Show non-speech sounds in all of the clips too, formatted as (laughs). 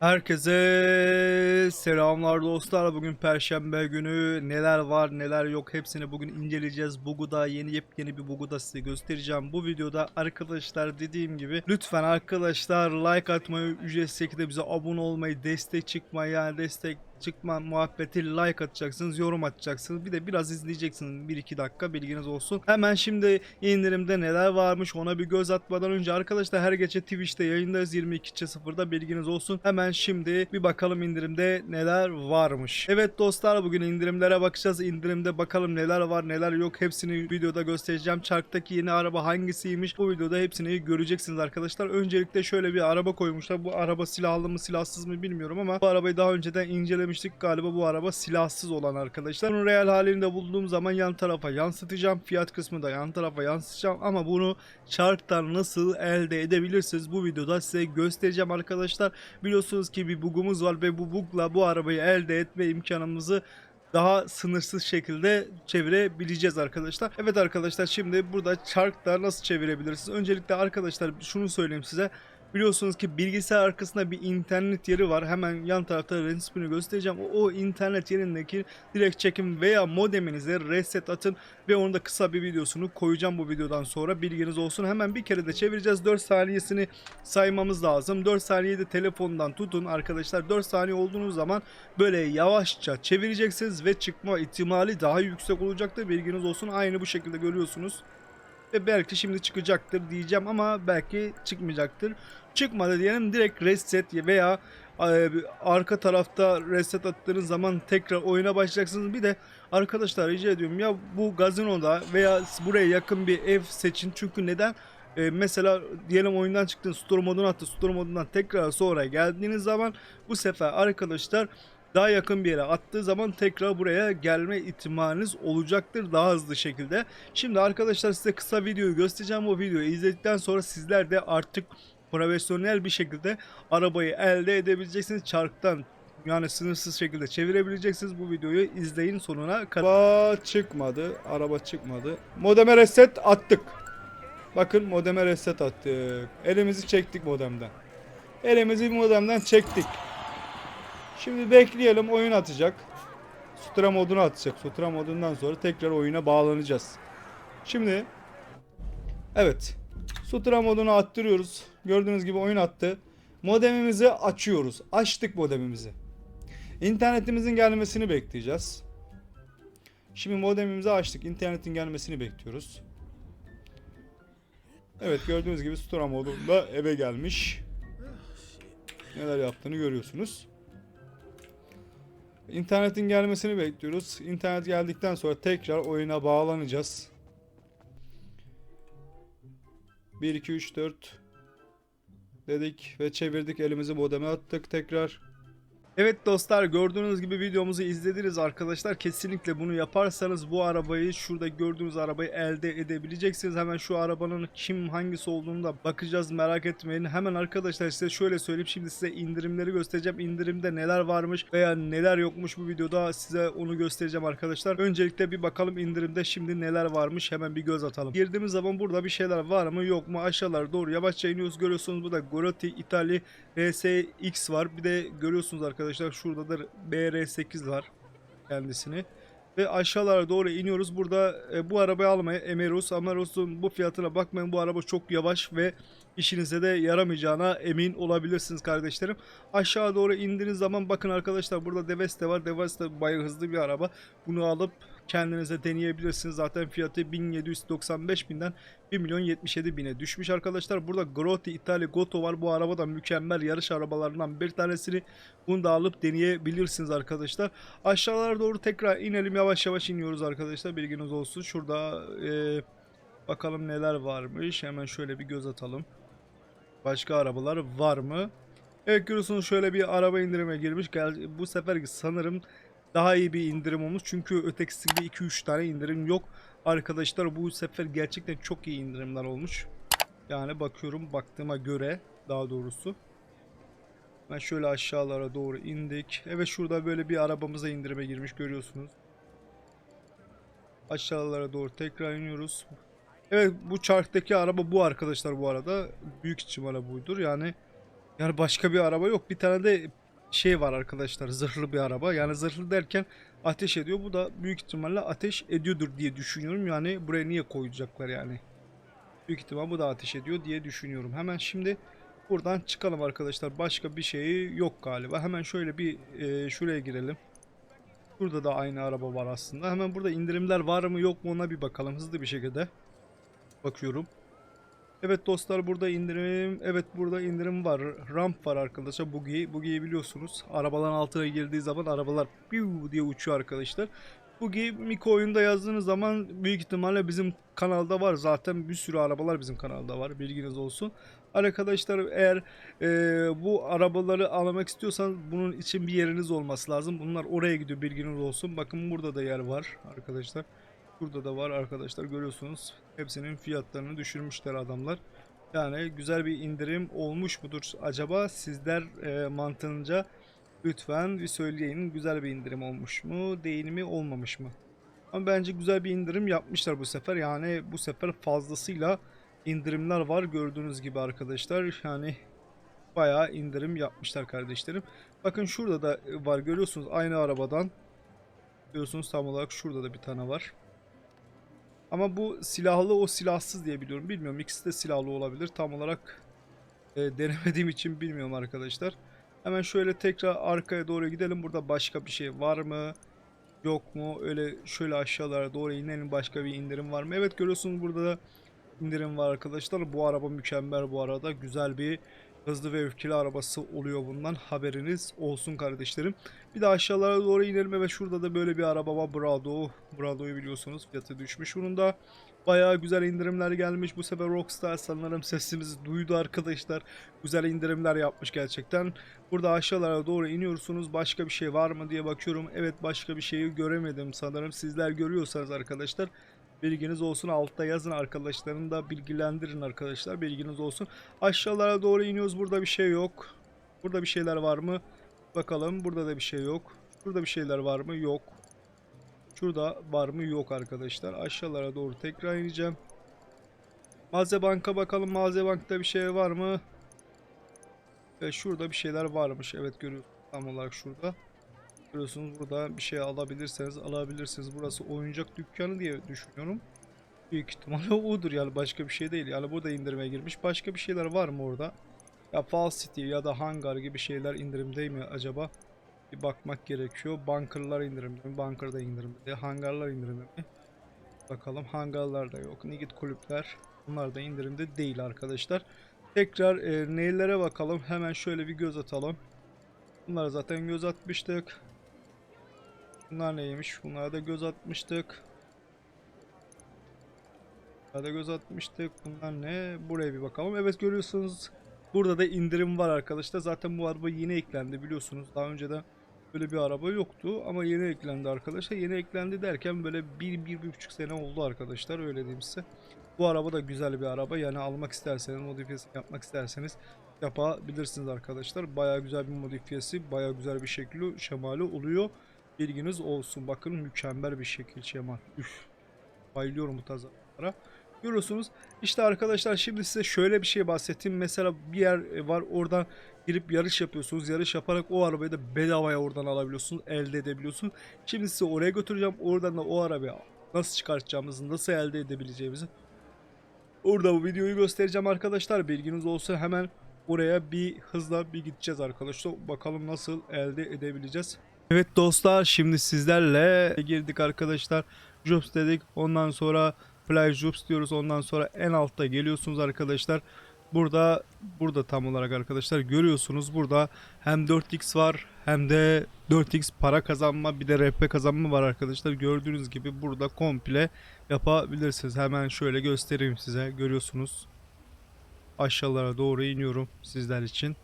Herkese selamlar dostlar. Bugün Perşembe günü. Neler var neler yok hepsini bugün inceleyeceğiz. Bugu'da yeni yepyeni bir Bugu'da size göstereceğim. Bu videoda arkadaşlar dediğim gibi lütfen arkadaşlar like atmayı, ücretsiz şekilde bize abone olmayı, destek çıkmayı yani destek çıkma muhabbeti like atacaksınız, yorum atacaksınız. Bir de biraz izleyeceksiniz 1-2 dakika bilginiz olsun. Hemen şimdi indirimde neler varmış ona bir göz atmadan önce arkadaşlar her gece Twitch'te yayındayız 22.00'da bilginiz olsun. Hemen şimdi bir bakalım indirimde neler varmış. Evet dostlar bugün indirimlere bakacağız. İndirimde bakalım neler var neler yok hepsini videoda göstereceğim. Çarktaki yeni araba hangisiymiş bu videoda hepsini göreceksiniz arkadaşlar. Öncelikle şöyle bir araba koymuşlar. Bu araba silahlı mı silahsız mı bilmiyorum ama bu arabayı daha önceden incelemiştik. Galiba bu araba silahsız olan arkadaşlar. Bunun real halinde bulduğum zaman yan tarafa yansıtacağım. Fiyat kısmı da yan tarafa yansıtacağım ama bunu çarktan nasıl elde edebilirsiniz bu videoda size göstereceğim arkadaşlar. Biliyorsunuz ki bir bugumuz var ve bu bugla bu arabayı elde etme imkanımızı daha sınırsız şekilde çevirebileceğiz arkadaşlar. Evet arkadaşlar şimdi burada çarkta nasıl çevirebilirsiniz? Öncelikle arkadaşlar şunu söyleyeyim size. Biliyorsunuz ki bilgisayar arkasında bir internet yeri var. Hemen yan tarafta resmini göstereceğim. O, o internet yerindeki direkt çekim veya modeminize reset atın ve onu da kısa bir videosunu koyacağım bu videodan sonra bilginiz olsun. Hemen bir kere de çevireceğiz. 4 saniyesini saymamız lazım. 4 saniyeyi de telefondan tutun arkadaşlar. 4 saniye olduğunuz zaman böyle yavaşça çevireceksiniz ve çıkma ihtimali daha yüksek olacaktır. Bilginiz olsun. Aynı bu şekilde görüyorsunuz. Ve belki şimdi çıkacaktır diyeceğim ama belki çıkmayacaktır. Çıkmadı diyelim direkt reset veya e, arka tarafta reset attığınız zaman tekrar oyuna başlayacaksınız. Bir de arkadaşlar rica ediyorum ya bu gazinoda veya buraya yakın bir ev seçin. Çünkü neden? E, mesela diyelim oyundan çıktın store moduna attı. Store modundan tekrar sonra geldiğiniz zaman bu sefer arkadaşlar daha yakın bir yere attığı zaman tekrar buraya gelme ihtimaliniz olacaktır daha hızlı şekilde. Şimdi arkadaşlar size kısa videoyu göstereceğim. O videoyu izledikten sonra sizler de artık profesyonel bir şekilde arabayı elde edebileceksiniz. Çarktan yani sınırsız şekilde çevirebileceksiniz. Bu videoyu izleyin sonuna kadar. Araba çıkmadı. Araba çıkmadı. Modeme reset attık. Bakın modeme reset attık. Elimizi çektik modemden. Elimizi modemden çektik. Şimdi bekleyelim oyun atacak. Sutra modunu atacak. Sutra modundan sonra tekrar oyuna bağlanacağız. Şimdi evet. Sutra modunu attırıyoruz. Gördüğünüz gibi oyun attı. Modemimizi açıyoruz. Açtık modemimizi. İnternetimizin gelmesini bekleyeceğiz. Şimdi modemimizi açtık. İnternetin gelmesini bekliyoruz. Evet gördüğünüz gibi Sutra modunda eve gelmiş. Neler yaptığını görüyorsunuz. İnternetin gelmesini bekliyoruz. İnternet geldikten sonra tekrar oyuna bağlanacağız. 1 2 3 4 dedik ve çevirdik elimizi modeme attık tekrar. Evet dostlar gördüğünüz gibi videomuzu izlediniz arkadaşlar. Kesinlikle bunu yaparsanız bu arabayı şurada gördüğünüz arabayı elde edebileceksiniz. Hemen şu arabanın kim hangisi olduğunu da bakacağız merak etmeyin. Hemen arkadaşlar size şöyle söyleyeyim. Şimdi size indirimleri göstereceğim. İndirimde neler varmış veya neler yokmuş bu videoda size onu göstereceğim arkadaşlar. Öncelikle bir bakalım indirimde şimdi neler varmış hemen bir göz atalım. Girdiğimiz zaman burada bir şeyler var mı yok mu aşağılara doğru yavaşça iniyoruz. Görüyorsunuz burada Gorotti İtali RSX var. Bir de görüyorsunuz arkadaşlar şurada da BR8 var kendisini. Ve aşağılara doğru iniyoruz. Burada e, bu arabayı almaya Emeros. Emeros'un bu fiyatına bakmayın. Bu araba çok yavaş ve işinize de yaramayacağına emin olabilirsiniz kardeşlerim. Aşağı doğru indiğiniz zaman bakın arkadaşlar burada Deveste var. Deveste bayağı hızlı bir araba. Bunu alıp kendinize deneyebilirsiniz. Zaten fiyatı 1795 binden 1 milyon 77 bine düşmüş arkadaşlar. Burada Grotti Italia Goto var. Bu araba da mükemmel yarış arabalarından bir tanesini. Bunu da alıp deneyebilirsiniz arkadaşlar. Aşağılara doğru tekrar inelim. Yavaş yavaş iniyoruz arkadaşlar. Bilginiz olsun. Şurada e, bakalım neler varmış. Hemen şöyle bir göz atalım. Başka arabalar var mı? Evet görüyorsunuz şöyle bir araba indirime girmiş. Gel, bu sefer sanırım daha iyi bir indirim olmuş. Çünkü ötekisinde 2-3 tane indirim yok. Arkadaşlar bu sefer gerçekten çok iyi indirimler olmuş. Yani bakıyorum baktığıma göre daha doğrusu. Ben şöyle aşağılara doğru indik. Evet şurada böyle bir arabamıza indirime girmiş görüyorsunuz. Aşağılara doğru tekrar iniyoruz. Evet bu çarktaki araba bu arkadaşlar bu arada. Büyük ihtimalle buydur. Yani Yani başka bir araba yok. Bir tane de şey var arkadaşlar. Zırhlı bir araba. Yani zırhlı derken ateş ediyor. Bu da büyük ihtimalle ateş ediyordur diye düşünüyorum. Yani buraya niye koyacaklar yani? Büyük ihtimal bu da ateş ediyor diye düşünüyorum. Hemen şimdi buradan çıkalım arkadaşlar. Başka bir şey yok galiba. Hemen şöyle bir e, şuraya girelim. Burada da aynı araba var aslında. Hemen burada indirimler var mı yok mu ona bir bakalım hızlı bir şekilde. Bakıyorum. Evet dostlar burada indirim. Evet burada indirim var. Ramp var arkadaşlar. Buggy. Buggy'yi biliyorsunuz. Arabaların altına girdiği zaman arabalar piu diye uçuyor arkadaşlar. Buggy Miko oyunda yazdığınız zaman büyük ihtimalle bizim kanalda var. Zaten bir sürü arabalar bizim kanalda var. Bilginiz olsun. Arkadaşlar eğer e, bu arabaları almak istiyorsanız bunun için bir yeriniz olması lazım. Bunlar oraya gidiyor bilginiz olsun. Bakın burada da yer var arkadaşlar. Burada da var arkadaşlar görüyorsunuz. Hepsinin fiyatlarını düşürmüşler adamlar. Yani güzel bir indirim olmuş mudur acaba? Sizler e, mantığınca lütfen bir söyleyin. Güzel bir indirim olmuş mu? Değil mi? Olmamış mı? Ama bence güzel bir indirim yapmışlar bu sefer. Yani bu sefer fazlasıyla indirimler var gördüğünüz gibi arkadaşlar. Yani bayağı indirim yapmışlar kardeşlerim. Bakın şurada da var görüyorsunuz aynı arabadan. Görüyorsunuz tam olarak şurada da bir tane var. Ama bu silahlı o silahsız diye biliyorum. Bilmiyorum ikisi de silahlı olabilir. Tam olarak e, denemediğim için bilmiyorum arkadaşlar. Hemen şöyle tekrar arkaya doğru gidelim. Burada başka bir şey var mı? Yok mu? Öyle şöyle aşağılara doğru inelim. Başka bir indirim var mı? Evet görüyorsunuz burada da indirim var arkadaşlar. Bu araba mükemmel bu arada. Güzel bir hızlı ve öfkeli arabası oluyor bundan. Haberiniz olsun kardeşlerim. Bir de aşağılara doğru inelim. Evet şurada da böyle bir araba var. Brado. Brado'yu biliyorsunuz. Fiyatı düşmüş. Bunun da bayağı güzel indirimler gelmiş. Bu sefer Rockstar sanırım sesimizi duydu arkadaşlar. Güzel indirimler yapmış gerçekten. Burada aşağılara doğru iniyorsunuz. Başka bir şey var mı diye bakıyorum. Evet başka bir şeyi göremedim sanırım. Sizler görüyorsanız arkadaşlar Bilginiz olsun altta yazın arkadaşlarını da bilgilendirin arkadaşlar bilginiz olsun. Aşağılara doğru iniyoruz burada bir şey yok. Burada bir şeyler var mı? Bakalım burada da bir şey yok. Burada bir şeyler var mı? Yok. Şurada var mı? Yok arkadaşlar. Aşağılara doğru tekrar ineceğim. Malze banka bakalım. Malze bankta bir şey var mı? Ve şurada bir şeyler varmış. Evet görüyorsunuz tam olarak şurada. Görüyorsunuz burada bir şey alabilirseniz alabilirsiniz. Burası oyuncak dükkanı diye düşünüyorum. Büyük ihtimalle (laughs) odur yani başka bir şey değil. Yani burada indirime girmiş. Başka bir şeyler var mı orada? Ya Fall City ya da Hangar gibi şeyler indirimde mi acaba? Bir bakmak gerekiyor. Bunkerlar indirimde mi? Bunker da indirimde. Hangarlar indirimde mi? Bakalım hangarlar da yok. Nigit kulüpler. Bunlar da indirimde değil arkadaşlar. Tekrar e, neylere bakalım. Hemen şöyle bir göz atalım. Bunlar zaten göz atmıştık. Bunlar neymiş? Bunlara da göz atmıştık. Bunlara da göz atmıştık. Bunlar ne? Buraya bir bakalım. Evet görüyorsunuz. Burada da indirim var arkadaşlar. Zaten bu araba yeni eklendi biliyorsunuz. Daha önceden böyle bir araba yoktu ama yeni eklendi arkadaşlar. Yeni eklendi derken böyle bir, bir, bir buçuk sene oldu arkadaşlar öyle diyeyim size. Bu araba da güzel bir araba. Yani almak isterseniz, modifiyesini yapmak isterseniz yapabilirsiniz arkadaşlar. Baya güzel bir modifiyesi, baya güzel bir şekli, şemali oluyor. Bilginiz olsun. Bakın mükemmel bir şekil şemal. Üf. Bayılıyorum bu tarz arabalara. Görüyorsunuz. İşte arkadaşlar şimdi size şöyle bir şey bahsettim. Mesela bir yer var oradan girip yarış yapıyorsunuz. Yarış yaparak o arabayı da bedavaya oradan alabiliyorsunuz. Elde edebiliyorsunuz. Şimdi size oraya götüreceğim. Oradan da o arabayı nasıl çıkartacağımızı, nasıl elde edebileceğimizi Orada bu videoyu göstereceğim arkadaşlar. Bilginiz olsun hemen oraya bir hızla bir gideceğiz arkadaşlar. Bakalım nasıl elde edebileceğiz. Evet dostlar şimdi sizlerle girdik arkadaşlar. Jobs dedik. Ondan sonra Fly Jobs diyoruz. Ondan sonra en altta geliyorsunuz arkadaşlar. Burada burada tam olarak arkadaşlar görüyorsunuz burada hem 4x var hem de 4x para kazanma bir de RP kazanma var arkadaşlar. Gördüğünüz gibi burada komple yapabilirsiniz. Hemen şöyle göstereyim size. Görüyorsunuz. Aşağılara doğru iniyorum sizler için.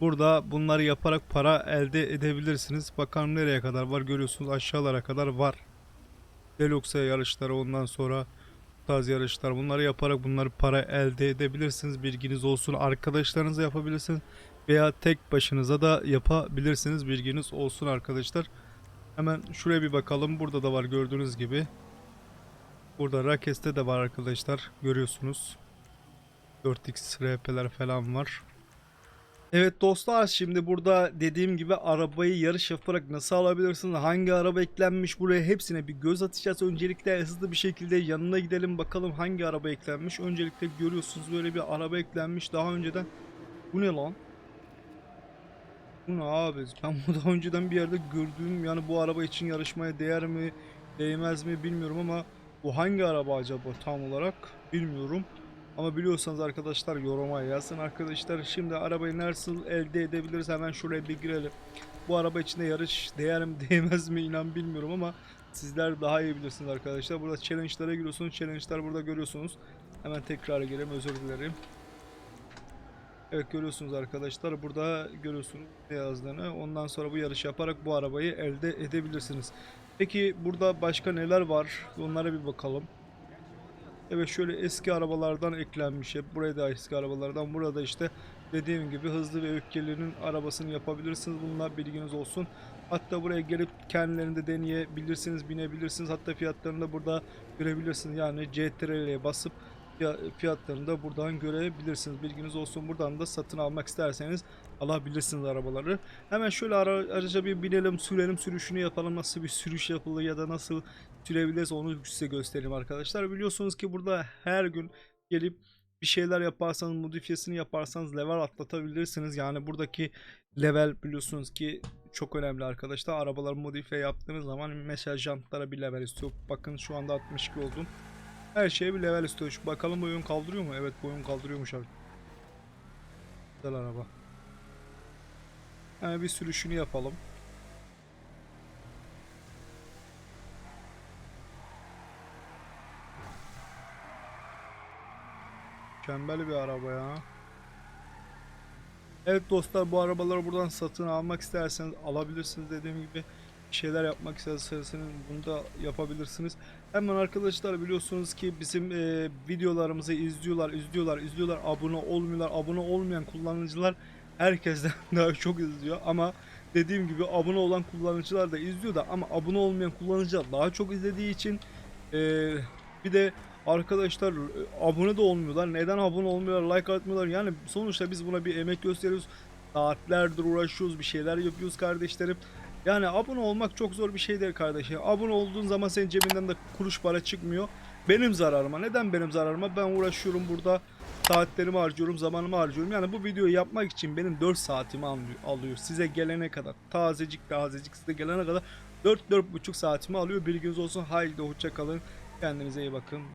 Burada bunları yaparak para elde edebilirsiniz. Bakalım nereye kadar var görüyorsunuz. Aşağılara kadar var. Deluxe yarışları ondan sonra tarz yarışlar. Bunları yaparak bunları para elde edebilirsiniz. Bilginiz olsun. Arkadaşlarınızla yapabilirsiniz. Veya tek başınıza da yapabilirsiniz. Bilginiz olsun arkadaşlar. Hemen şuraya bir bakalım. Burada da var gördüğünüz gibi. Burada Rakes'te de var arkadaşlar. Görüyorsunuz. 4x RP'ler falan var. Evet dostlar şimdi burada dediğim gibi arabayı yarış yaparak nasıl alabilirsiniz? Hangi araba eklenmiş buraya hepsine bir göz atacağız. Öncelikle hızlı bir şekilde yanına gidelim bakalım hangi araba eklenmiş. Öncelikle görüyorsunuz böyle bir araba eklenmiş daha önceden. Bu ne lan? Bu ne abi? Ben bunu daha önceden bir yerde gördüğüm yani bu araba için yarışmaya değer mi değmez mi bilmiyorum ama bu hangi araba acaba tam olarak bilmiyorum. Ama biliyorsanız arkadaşlar yoruma yazın arkadaşlar. Şimdi arabayı nasıl elde edebiliriz hemen şuraya bir girelim. Bu araba içinde yarış değer mi (laughs) değmez mi inan bilmiyorum ama sizler daha iyi bilirsiniz arkadaşlar. Burada challenge'lara giriyorsunuz. Challenge'lar burada görüyorsunuz. Hemen tekrar girelim özür dilerim. Evet görüyorsunuz arkadaşlar burada görüyorsunuz yazdığını. Ondan sonra bu yarış yaparak bu arabayı elde edebilirsiniz. Peki burada başka neler var? Onlara bir bakalım. Evet şöyle eski arabalardan eklenmiş hep. Buraya da eski arabalardan. Burada işte dediğim gibi hızlı ve öfkelinin arabasını yapabilirsiniz. Bunlar bilginiz olsun. Hatta buraya gelip kendilerinde deneyebilirsiniz, binebilirsiniz. Hatta fiyatlarını da burada görebilirsiniz. Yani CTRL'ye basıp fiyatlarını da buradan görebilirsiniz. Bilginiz olsun. Buradan da satın almak isterseniz alabilirsiniz arabaları. Hemen şöyle ara, araca bir binelim, sürelim, sürüşünü yapalım. Nasıl bir sürüş yapılır ya da nasıl sürebiliriz onu size göstereyim arkadaşlar. Biliyorsunuz ki burada her gün gelip bir şeyler yaparsanız, modifiyesini yaparsanız level atlatabilirsiniz. Yani buradaki level biliyorsunuz ki çok önemli arkadaşlar. Arabaları modifiye yaptığınız zaman mesela jantlara bir level istiyor. Bakın şu anda 62 oldum. Her şeye bir level istiyor. Şu bakalım boyun kaldırıyor mu? Evet boyun kaldırıyormuş abi. Güzel araba. Hemen bir sürüşünü yapalım. Mükemmel bir araba ya. Evet dostlar bu arabaları buradan satın almak isterseniz alabilirsiniz dediğim gibi şeyler yapmak isterseniz bunu da yapabilirsiniz. Hemen arkadaşlar biliyorsunuz ki bizim e, videolarımızı izliyorlar, izliyorlar, izliyorlar, abone olmuyorlar. Abone olmayan kullanıcılar herkesten (laughs) daha çok izliyor ama dediğim gibi abone olan kullanıcılar da izliyor da ama abone olmayan kullanıcılar daha çok izlediği için e, bir de arkadaşlar e, abone de olmuyorlar. Neden abone olmuyorlar, like atmıyorlar? Yani sonuçta biz buna bir emek gösteriyoruz. Saatlerdir uğraşıyoruz, bir şeyler yapıyoruz kardeşlerim. Yani abone olmak çok zor bir şey değil kardeşim. Abone olduğun zaman senin cebinden de kuruş para çıkmıyor. Benim zararıma. Neden benim zararıma? Ben uğraşıyorum burada. Saatlerimi harcıyorum, zamanımı harcıyorum. Yani bu videoyu yapmak için benim 4 saatimi alıyor. Size gelene kadar. Tazecik tazecik size gelene kadar 4-4,5 saatimi alıyor. Bilginiz olsun. Haydi hoşça kalın. Kendinize iyi bakın.